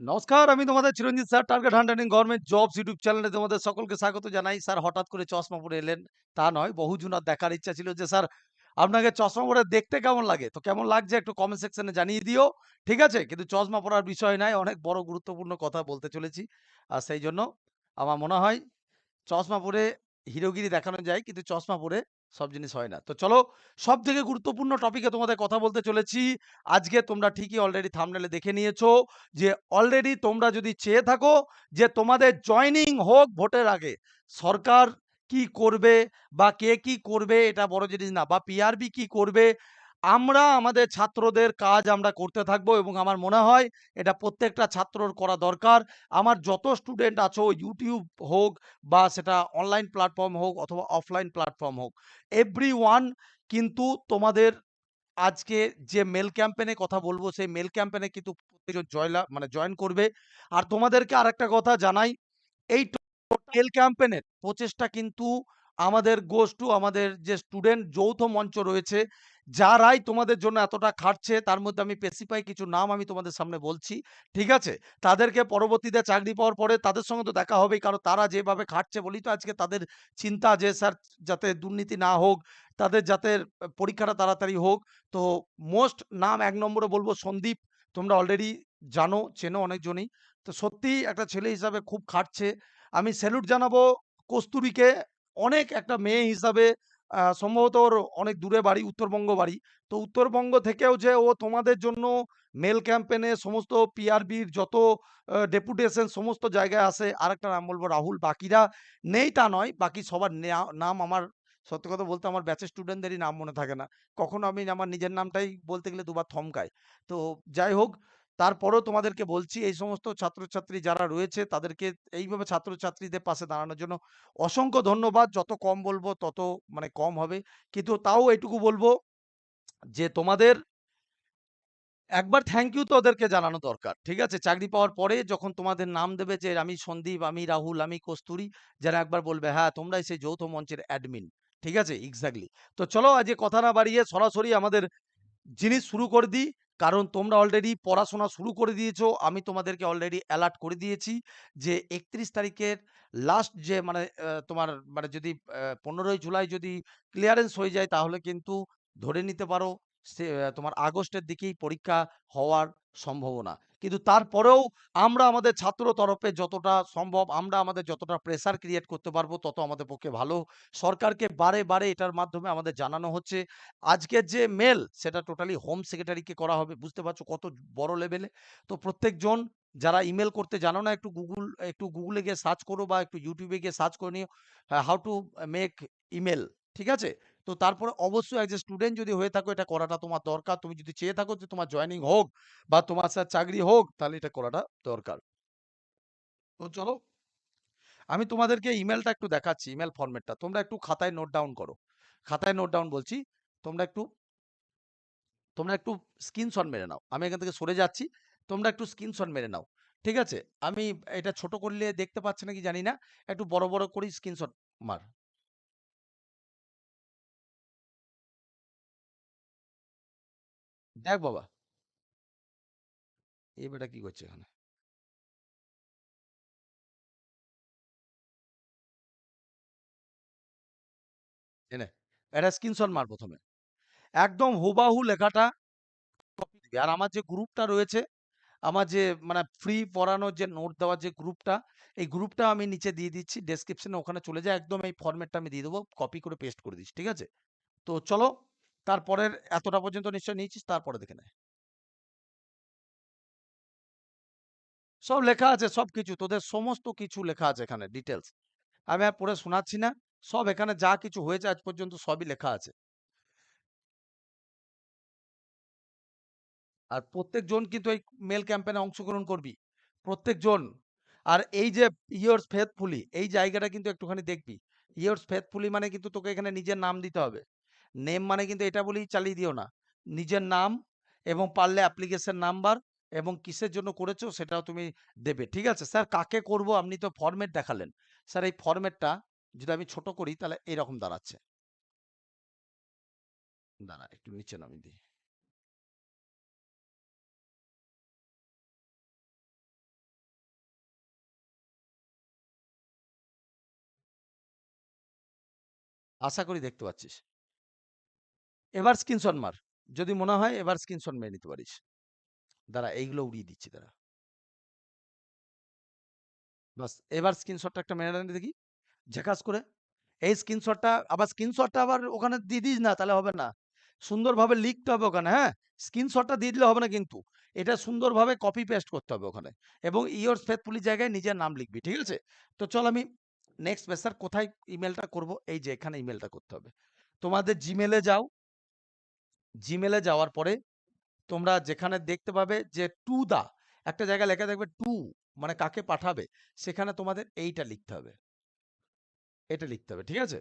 নমস্কার, আমি তোমাদের Chiranjit sir target hunting government jobs YouTube চ্যানেলে তোমাদের সকলকে স্বাগত জানাই। স্যার হঠাৎ করে চশমা পরে এলেন, তা নয়। বহুজন আর দেখার ইচ্ছা ছিল যে স্যার আপনাকে চশমা পরে দেখতে কেমন লাগে? তো কেমন লাগছে একটু কমেন্ট সেকশনে জানিয়ে দিও। ঠিক আছে? কিন্তু চশমা পরার বিষয় নাই অনেক বড় গুরুত্বপূর্ণ কথা বলতে চলেছি। আর সেই জন্য আমার মনে হয় চশমা পরে হিরোগিরি দেখানো যায় কিন্তু চশমা পরে সব জিনিস হয় না। তো চলো সব থেকে গুরুত্বপূর্ণ টপিকে তোমাদের কথা বলতে চলেছি। আজকে তোমরা ঠিকই অলরেডি থামনেলে দেখে নিয়েছো যে অলরেডি তোমরা যদি চেয়ে থাকো যে, তোমাদের জয়নিং হোক ভোটের আগে। সরকার কি করবে বা কে কি করবে, এটা বড় জিনিস না, বা পিআরবি কি করবে। আমরা আমাদের ছাত্রদের কাজ আমরা করতে থাকব এবং আমার মনে হয় এটা প্রত্যেকটা ছাত্রর করা দরকার। আমার যত স্টুডেন্ট আছো ইউটিউব হোক বা সেটা অনলাইন প্ল্যাটফর্ম হোক অথবা অফলাইন প্ল্যাটফর্ম হোক। এভরি ওয়ান কিন্তু তোমাদের আজকে যে মেল ক্যাম্পেনে কথা বলব সেই মেল ক্যাম্পেনে কিন্তু প্রত্যেকজন জয়লা মানে জয়েন করবে। আর তোমাদেরকে আরেকটা কথা জানাই, এই মেল ক্যাম্পেনের প্রচেষ্টা কিন্তু আমাদের টু আমাদের যে স্টুডেন্ট যৌথ মঞ্চ রয়েছে, যারাই তোমাদের জন্য এতটা খাটছে তার মধ্যে আমি স্পেসিফাই কিছু নাম আমি তোমাদের সামনে বলছি। ঠিক আছে? তাদেরকে পরবর্তীতে চাকরি পাওয়ার পরে তাদের সঙ্গে তো দেখা হবেই। কারণ তারা যেভাবে খাটছে বলেই তো আজকে তাদের চিন্তা যে স্যার যাতে দুর্নীতি না হোক, তাদের যাতে পরীক্ষাটা তাড়াতাড়ি হোক। তো মোস্ট নাম এক নম্বরে বলব সন্দীপ। তোমরা অলরেডি জানো, চেনো অনেকজনই। তো সত্যিই একটা ছেলে হিসাবে খুব খাটছে। আমি স্যালুট জানাব কস্তুরীকে। অনেক একটা মেয়ে হিসাবে সম্ভবত ওর অনেক দূরে বাড়ি, উত্তরবঙ্গ বাড়ি। তো উত্তরবঙ্গ থেকেও যে ও তোমাদের জন্য মেল ক্যাম্পেনে সমস্ত পিআরবির যত ডেপুটেশন সমস্ত জায়গায় আসে। আরেকটা নাম বলব রাহুল। বাকিরা নেই তা নয়। বাকি সবার নাম আমার সত্যি কথা বলতে আমার ব্যাচের স্টুডেন্টদেরই নাম মনে থাকে না। কখনো আমি আমার নিজের নামটাই বলতে গেলে দুবার থমকাই। তো যাই হোক, তারপরেও তোমাদেরকে বলছি এই সমস্ত ছাত্রছাত্রী যারা রয়েছে তাদেরকে এইভাবে ছাত্রছাত্রীদের পাশে দাঁড়ানোর জন্য অসংখ্য ধন্যবাদ। যত কম বলব তত মানে কম হবে। কিন্তু তাও এটুকু বলব যে তোমাদের একবার থ্যাংক ইউ তো ওদেরকে জানানো দরকার। ঠিক আছে? চাকরি পাওয়ার পরে যখন তোমাদের নাম দেবে যে আমি সন্দীপ, আমি রাহুল, আমি কস্তুরী যারা একবার বলবে হ্যাঁ, তোমরাই সেই যৌথ মঞ্চের অ্যাডমিন। ঠিক আছে? এক্সাক্টলি। তো চলো আজকে কথা না বাড়িয়ে সরাসরি আমাদের জিনিস শুরু করে দিই। কারণ তোমরা অলরেডি পড়াশোনা শুরু করে দিয়েছ। আমি তোমাদেরকে অলরেডি অ্যালার্ট করে দিয়েছি যে ৩১ তারিখের লাস্ট যে মানে তোমার মানে যদি পনেরোই জুলাই যদি ক্লিয়ারেন্স হয়ে যায় তাহলে কিন্তু ধরে নিতে পারো তোমার আগস্টের দিকেই পরীক্ষা হওয়ার সম্ভাবনা। কিন্তু তারপরেও আমরা আমাদের ছাত্র তরফে যতটা সম্ভব আমরা আমাদের যতটা প্রেসার ক্রিয়েট করতে পারব তত আমাদের পক্ষে ভালো। সরকারকে বারে, বারে এটার মাধ্যমে আমাদের জানানো হচ্ছে। আজকের যে মেল সেটা টোটালি হোম সেক্রেটারিকে করা হবে। বুঝতে পারছ কত বড় লেভেলে। তো প্রত্যেকজন যারা ইমেল করতে জানো না একটু গুগল একটু গুগলে গিয়ে সার্চ করো বা একটু ইউটিউবে গিয়ে সার্চ করে নিও। হাউ টু মেক ইমেল ঠিক আছে? তো তারপরে অবশ্যই এজ এ স্টুডেন্ট যদি হয়ে থাকো এটা করাটা তোমার দরকার। তুমি যদি চেয়ে থাকো যে তোমার জয়েনিং হোক বা তোমার স্যার চাকরি হোক তাহলে এটা করাটা দরকার। তো চলো আমি তোমাদেরকে ইমেলটা একটু দেখাচ্ছি, ইমেইল ফরমেটটা। তোমরা একটু খাতায় নোট ডাউন করো। খাতায় নোট ডাউন বলছি। তোমরা একটু তোমরা একটু স্ক্রিনশট মেরে নাও। আমি এখান থেকে সরে যাচ্ছি। তোমরা একটু স্ক্রিনশট মেরে নাও। ঠিক আছে? আমি এটা ছোট করলে দেখতে পাচ্ছে নাকি জানি না। একটু বড়, বড় করেই স্ক্রিনশট মার। দেখ বাবা। এই বেটা কি করছে এখানে? স্ক্রিনশট মার ১ম এ। একদম হুবাহু লেখাটা আর আমার যে গ্রুপটা রয়েছে, আমার যে মানে ফ্রি পড়ানোর যে নোট দেওয়ার যে গ্রুপটা, এই গ্রুপটা আমি নিচে দিয়ে দিচ্ছি। ডেসক্রিপশনে ওখানে চলে যায় একদম এই ফরমেটটা আমি দিয়ে দেবো। কপি করে পেস্ট করে দিচ্ছি ঠিক আছে? তো চলো তারপরের এতটা পর্যন্ত নিশ্চয়ই নিয়েছিস, তারপরে দেখে নেয় সব লেখা আছে সবকিছু। তোদের সমস্ত কিছু লেখা আছে এখানে ডিটেলস আমি আর পড়ে শোনাচ্ছি না। সব এখানে যা কিছু হয়েছে আজ পর্যন্ত সবই লেখা আছে। আর প্রত্যেকজন কিন্তু এই মেল ক্যাম্পেনে অংশগ্রহণ করবি। প্রত্যেকজন। আর এই যে yours faithfully, এই জায়গাটা কিন্তু একটুখানি দেখবি। yours faithfully মানে কিন্তু তোকে এখানে নিজের নাম দিতে হবে। নেম মানে কিন্তু এটা বলি চালিয়ে দিও না। নিজের নাম এবং পারলে অ্যাপ্লিকেশন নাম্বার এবং কিসের জন্য করেছ সেটাও তুমি দেবে। ঠিক আছে? স্যার, কাকে করব আপনি তো ফর্মেট দেখালেন। স্যার, এই ফর্মেটটা যদি আমি ছোট করি তাহলে এরকম দাঁড়াচ্ছে। দাঁড়া, একটু নিচে নামি দিই। আশা করি দেখতে পাচ্ছিস। এবার স্ক্রিনশট মার। যদি মনে হয় এবার স্ক্রিনশট মেরে নিতে পারিস। দাঁড়া, এইগুলো উড়িয়ে দিচ্ছি, দাঁড়া। বাস, এবার স্ক্রিনশটটা একটা মেরে নে দেখি। ঝাকাস করে। এই স্ক্রিনশটটা আবার স্ক্রিনশটটা আবার ওখানে দিয়ে দিস না, তাহলে হবে না। সুন্দরভাবে লিখতে হবে ওখানে হ্যাঁ? স্ক্রিনশটটা দিয়ে দিলে হবে না কিন্তু। এটা সুন্দরভাবে কপি পেস্ট করতে হবে ওখানে। এবং ইয়োর ফেথফুলি জায়গায় নিজের নাম লিখবি, ঠিক আছে? তো চল আমি নেক্সট স্যার কোথায় ইমেলটা করব? এই যে, এখানে ইমেলটা করতে হবে। তোমাদের জিমেলে যাও। জিমেলে যাওয়ার পরে তোমরা যেখানে দেখতে পাবে যে টু দা একটা জায়গায় লেখা থাকবে টু মানে কাকে পাঠাবে, সেখানে তোমাদের এইটা লিখতে হবে। এটা লিখতে হবে, ঠিক আছে?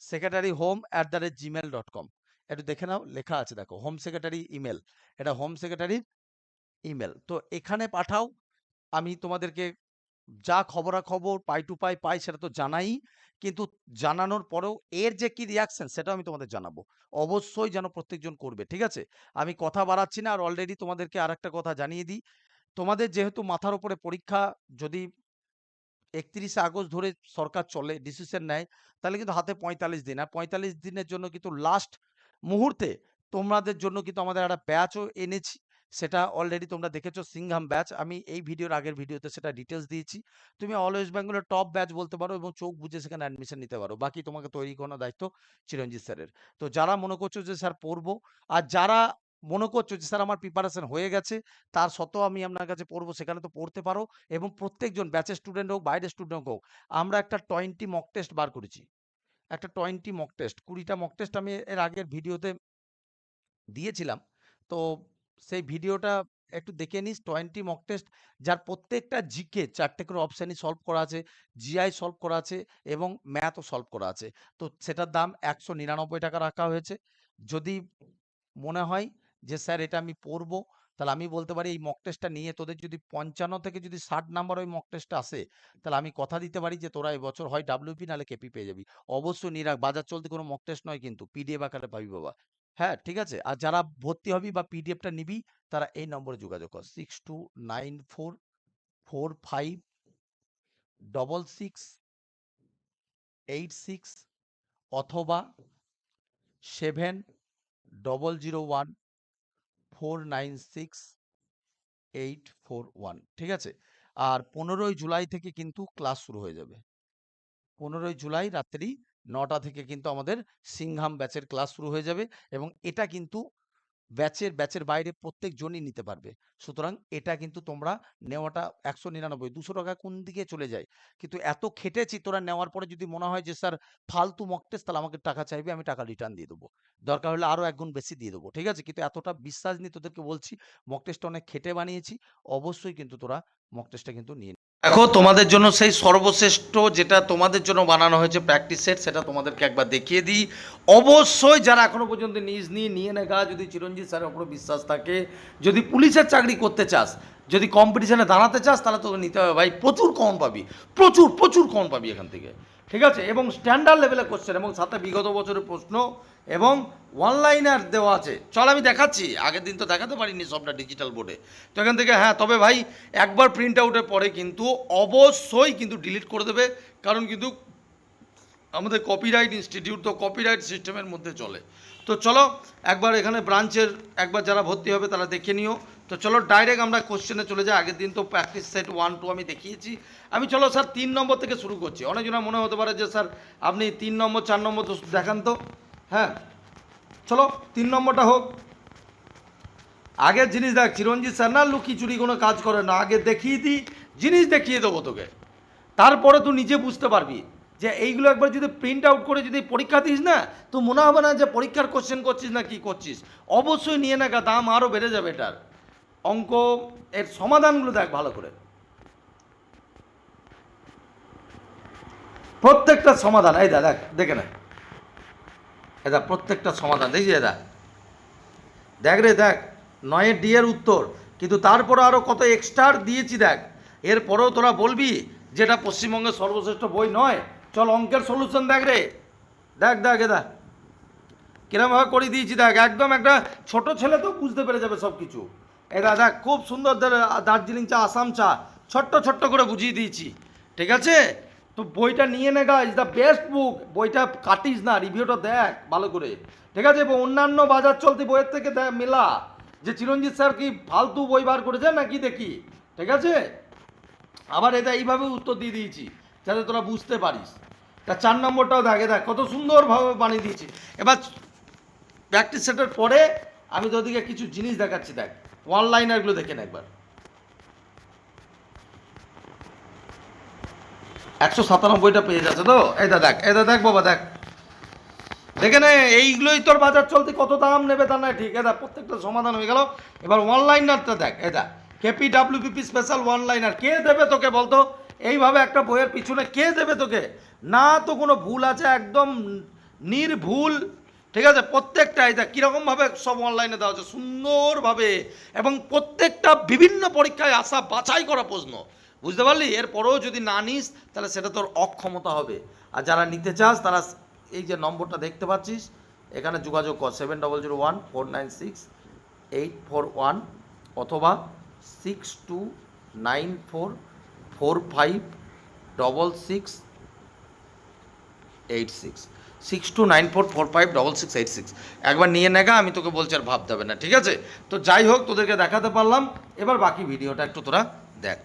Secretary home at the rate gmail dot com একটু দেখে নাও, লেখা আছে, দেখো হোম সেক্রেটারি ইমেল এটা হোম সেক্রেটারির ইমেল তো এখানে পাঠাও, আমি তোমাদেরকে যা খবরাখবর পাই টু পাই পাই সেটা তো জানাই কিন্তু জানানোর পরেও এর যে কি রিয়াকশন সেটা আমি তোমাদের জানাব। অবশ্যই যেন প্রত্যেকজন করবে, ঠিক আছে? আমি কথা বাড়াচ্ছি না, আর অলরেডি তোমাদেরকে আর একটা কথা জানিয়ে দিই। তোমাদের যেহেতু মাথার উপরে পরীক্ষা, যদি একত্রিশে আগস্ট ধরে সরকার চলে ডিসিশন নেয়, তাহলে কিন্তু হাতে পঁয়তাল্লিশ দিন। আর পঁয়তাল্লিশ দিনের জন্য কিন্তু লাস্ট মুহূর্তে তোমাদের জন্য কিন্তু আমাদের একটা ব্যাচও এনেছি। সেটা অলরেডি তোমরা দেখেছ সিংহাম ব্যাচ আমি এই ভিডিওর আগের ভিডিওতে সেটা ডিটেলস দিয়েছি। তুমি অল ওয়েস্ট বেঙ্গলের টপ ব্যাচ বলতে পারো এবং চোখ বুঝে সেখানে অ্যাডমিশন নিতে পারো। বাকি তোমাকে তৈরি করানোর দায়িত্ব চিরঞ্জিত স্যারের। তো যারা মনে করছ যে, স্যার, পড়ব আর যারা মনে করছ যে, স্যার, আমার প্রিপারেশন হয়ে গেছে, তার সত্ত্বেও আমি আপনার কাছে পড়ব, সেখানে তো পড়তে পারো এবং প্রত্যেকজন ব্যাচের স্টুডেন্ট হোক, বাইরের স্টুডেন্ট হোক, আমরা একটা টোয়েন্টি মক টেস্ট বার করেছি। একটা টোয়েন্টি মক টেস্ট কুড়িটা মক টেস্ট আমি এর আগের ভিডিওতে দিয়েছিলাম। তো সেই ভিডিওটা একটু দেখে নিস। টোয়েন্টি মক টেস্ট যার প্রত্যেকটা জিকে চারটে করে অপশানই সলভ করা আছে জিআই সলভ করা আছে এবং ম্যাথও সলভ করা আছে। তো সেটার দাম একশো নিরানব্বই টাকা রাখা হয়েছে। যদি মনে হয় যে, স্যার, এটা আমি পড়ব, তাহলে আমি বলতে পারি এই মক টেস্টটা নিয়ে তোদের যদি পঞ্চান্ন থেকে যদি ষাট নাম্বার ওই মক টেস্টটা আসে, তাহলে আমি কথা দিতে পারি যে, তোরা এবছর হয় ডাব্লিউপি নাহলে কেপি পেয়ে যাবি। অবশ্যই নিরাক বাজার চলতে কোনো মক টেস্ট নয় কিন্তু পিডিএফ আকারে পাবি বাবা। হ্যাঁ ঠিক আছে। আর যারা ভর্তি হবি বা পিডিএফটা নিবি, তারা এই নম্বরে যোগাযোগ কর। Six two nine four four five double six eight six অথবা seven double zero one four nine six eight four one ঠিক আছে? আর পনেরোই জুলাই থেকে কিন্তু ক্লাস শুরু হয়ে যাবে। পনেরোই জুলাই রাত্রি নটা থেকে কিন্তু আমাদের সিংহাম ব্যাচের ক্লাস শুরু হয়ে যাবে এবং এটা কিন্তু ব্যাচের ব্যাচের বাইরে প্রত্যেকজনই নিতে পারবে। সুতরাং এটা কিন্তু তোমরা নেওয়াটা একশো নিরানব্বই, দুশো টাকা কোন দিকে চলে যায়? কিন্তু এত খেটেছি তোরা নেওয়ার পরে যদি মনে হয় যে, স্যার, ফালতু মক টেস্ট তাহলে আমাকে টাকা চাইবে, আমি টাকা রিটার্ন দিয়ে দেবো। দরকার হলে আরও একগুণ বেশি দিয়ে দেবো। ঠিক আছে? কিন্তু এতটা বিশ্বাস নিয়ে তোদেরকে বলছি মক অনেক খেটে বানিয়েছি, অবশ্যই কিন্তু তোরা মক কিন্তু নিয়ে দেখো, তোমাদের জন্য সেই সর্বশ্রেষ্ঠ যেটা তোমাদের জন্য বানানো হয়েছে প্র্যাকটিস সেট সেটা তোমাদেরকে একবার দেখিয়ে দিই। অবশ্যই যারা এখনও পর্যন্ত নিজ নিয়ে নিয়ে নেগা যদি চিরঞ্জিত স্যারের ওপরে বিশ্বাস থাকে, যদি পুলিশের চাকরি করতে চাস, যদি কম্পিটিশানে দাঁড়াতে চাস, তাহলে তোকে নিতে হবে। ভাই, প্রচুর কম পাবি, প্রচুর প্রচুর কম পাবি এখান থেকে। ঠিক আছে? এবং স্ট্যান্ডার্ড লেভেলে কোশ্চেন এবং সাথে বিগত বছরের প্রশ্ন, এবং অনলাইনার দেওয়া আছে। চল, আমি দেখাচ্ছি। আগের দিন তো দেখাতে পারিনি সবটা ডিজিটাল বোর্ডে তো এখান থেকে হ্যাঁ তবে ভাই, একবার প্রিন্ট আউটের পরে কিন্তু অবশ্যই কিন্তু ডিলিট করে দেবে, কারণ কিন্তু আমাদের কপিরাইট ইনস্টিটিউট তো কপিরাইট সিস্টেমের মধ্যে চলে। তো চলো একবার এখানে ব্রাঞ্চের, একবার যারা ভর্তি হবে তারা দেখে নিও। তো চলো ডাইরেক্ট আমরা কোশ্চেনে চলে যাই। আগের দিন তো প্র্যাকটিস সেট ওয়ান টু আমি দেখিয়েছি। আমি চলো স্যার তিন নম্বর থেকে শুরু করছি। অনেকজনের মনে হতে পারে যে স্যার আপনি তিন নম্বর, চার নম্বর তো দেখান তো। হ্যাঁ চলো তিন নম্বরটা হোক। আগের জিনিস দেখ, চিরঞ্জিত স্যার না লুকি চুরি কোনো কাজ করে না। আগে দেখিয়ে দিই, জিনিস দেখিয়ে দেবো তোকে। তারপরে তুই নিজে বুঝতে পারবি। যে এইগুলো একবার যদি প্রিন্ট আউট করে যদি পরীক্ষা দিস না, তো মনে হবে না যে পরীক্ষার কোশ্চেন করছিস না কি করছিস। অবশ্যই নিয়ে না দাম আরও বেড়ে যাবে এটার। অঙ্ক, এর সমাধানগুলো দেখ ভালো করে। প্রত্যেকটা সমাধান, এই দা, দেখ, দেখে না। এটা প্রত্যেকটা সমাধান দেখছি এটা দেখ রে, দেখ নয়ের ডি এর উত্তর, কিন্তু তারপরে আরও কত এক্সট্রা দিয়েছি দেখ। এরপরেও তোরা বলবি যেটা পশ্চিমবঙ্গের সর্বশ্রেষ্ঠ বই নয়। চল অঙ্কের সলিউশন দেখ রে। দেখ দেখ, এ এদা কিরমভাবে করে দিয়েছি দেখ। একদম একটা ছোট ছেলে তো বুঝতে পেরে যাবে সব কিছু এটা দেখ, খুব সুন্দর দার- দার্জিলিং চা, আসাম চা, ছোট্ট ছোট্ট করে বুঝিয়ে দিয়েছি। ঠিক আছে? তো বইটা নিয়ে নে গা ইজ দ্য বেস্ট বুক বইটা কাটিস না রিভিউটা দেখ ভালো করে। ঠিক আছে? অন্যান্য বাজার চলতি বইয়ের থেকে দেখ, মেলা। যে চিরঞ্জিত স্যার কি ফালতু বই বার করেছে নাকি দেখি। ঠিক আছে? আবার এটা এইভাবে উত্তর দিয়ে দিয়েছি, যাতে তোরা বুঝতে পারিস। তা চার নম্বরটাও দেখে দেখ, কত সুন্দরভাবে বানিয়ে দিয়েছি। এবার প্র্যাকটিস সেটের পরে আমি তোদেরকে কিছু জিনিস দেখাচ্ছি, দেখ ওয়ান লাইনারগুলো দেখে নে একবার। একশো সাতানব্বইটা পেয়ে যাচ্ছে তো? এটা দেখ এটা দেখ বাবা, দেখ। দেখে নে, এইগুলোই তোর বাজার চলতে কত দাম নেবে তা নয়, ঠিক এটা প্রত্যেকটা সমাধান হয়ে গেল। এবার ওয়ান লাইনারটা দেখ এটা KP WPP special one liner কে দেবে তোকে বলতো? এইভাবে একটা বইয়ের পিছনে কে দেবে তোকে? না তো কোনো ভুল আছে, একদম নির্ভুল। ঠিক আছে? প্রত্যেকটা এটা কীরকমভাবে সব অনলাইনে দেওয়া হচ্ছে সুন্দরভাবে। এবং প্রত্যেকটা বিভিন্ন পরীক্ষায় আসা, বাছাই করা প্রশ্ন। বুঝতে পারলি? এরপরেও যদি না নিস, তাহলে সেটা তোর অক্ষমতা হবে। আর যারা নিতে চাস, তারা এই যে নম্বরটা দেখতে পাচ্ছিস, এখানে যোগাযোগ কর। Seven double zero one four nine six eight four one অথবা six two nine four four five double six eight six. Six two nine four four five double six eight six. একবার নিয়ে নেগা, আমি তোকে বলছি আর ভাবতে হবে না, ঠিক আছে? তো যাই হোক, তোদেরকে দেখাতে পারলাম। এবার বাকি ভিডিওটা একটু তোরা দেখ।